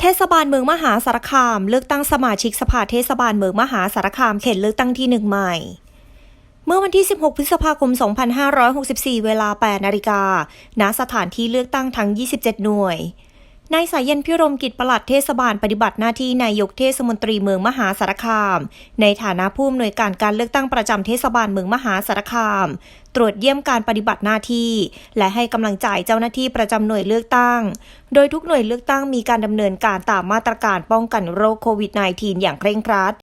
เทศบาลเมืองมหาสารคาม เลือกตั้งสมาชิกสภาเทศบาลเมืองมหาสารคามเขตเลือกตั้งที่หนึ่งใหม่ เมื่อวันที่ 16 พฤษภาคม 2564 เวลา 8 นาฬิกา ณ สถานที่เลือกตั้งทั้ง 27 หน่วย นายสายเย็นพิรมกิจประหลัดเทศบาลปฏิบัติหน้าที่นายกเทศมนตรีเมืองมหาสารคาม ในฐานะผู้อำนวยการการเลือกตั้งประจำเทศบาลเมืองมหาสารคาม ตรวจเยี่ยมการปฏิบัติหน้าที่ และให้กำลังใจเจ้าหน้าที่ประจำหน่วยเลือกตั้ง โดยทุกหน่วยเลือกตั้งมีการดำเนินการตามมาตรการป้องกันโรคโควิด -19 อย่างเคร่งครัด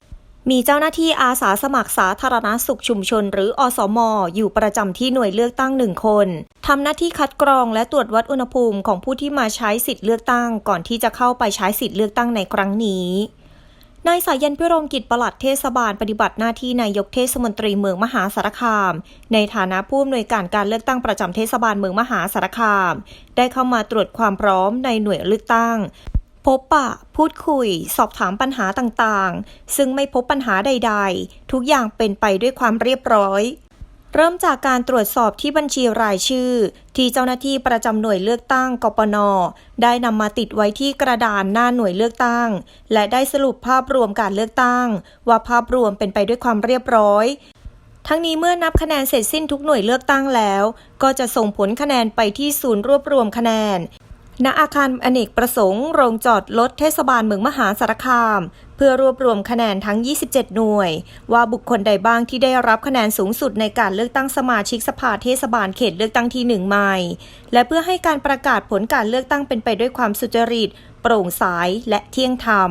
มีเจ้าหน้าที่อาสาสมัครสาธารณสุขชุมชน หรืออสมอยู่ประจำที่หน่วยเลือกตั้งหนึ่งคนทำหน้าที่คัดกรองและตรวจวัดอุณหภูมิของผู้ที่มาใช้สิทธิ์เลือกตั้ง ก่อนที่จะเข้าไปใช้สิทธิ์เลือกตั้งในครั้งนี้นายสายันพิรมกิจประหลัดเทศบาลปฏิบัติหน้าที่นายกเทศมนตรีเมืองมหาสารคาม ในฐานะผู้อำนวยการการเลือกตั้งประจำเทศบาลเมืองมหาสารคาม ได้เข้ามาตรวจความพร้อมในหน่วยเลือกตั้ง พบปะ พูดคุย สอบถามปัญหาต่างๆ ซึ่งไม่พบปัญหาใด ๆ ทุกอย่างเป็นไปด้วยความเรียบร้อย เริ่มจากการตรวจสอบที่บัญชีรายชื่อ ที่เจ้าหน้าที่ประจำหน่วยเลือกตั้งกปน ได้นำมาติดไว้ที่กระดานหน้าหน่วยเลือกตั้ง และได้สรุปภาพรวมการเลือกตั้ง ว่าภาพรวมเป็นไปด้วยความเรียบร้อยทั้งนี้เมื่อนับคะแนนเสร็จสิ้นทุกหน่วยเลือกตั้งแล้ว ก็จะส่งผลคะแนนไปที่ศูนย์รวบรวมคะแนน ณอาคารอเนกประสงค์โรงจอดรถเทศบาลเมืองมหาสารคาม เพื่อรวบรวมคะแนนทั้ง 27 หน่วย ว่าบุคคลใดบ้างที่ได้รับคะแนนสูงสุดในการเลือกตั้งสมาชิกสภาเทศบาลเขตเลือกตั้งที่หนึ่งใหม่ และเพื่อให้การประกาศผลการเลือกตั้งเป็นไปด้วยความสุจริต โปร่งใสและเที่ยงธรรม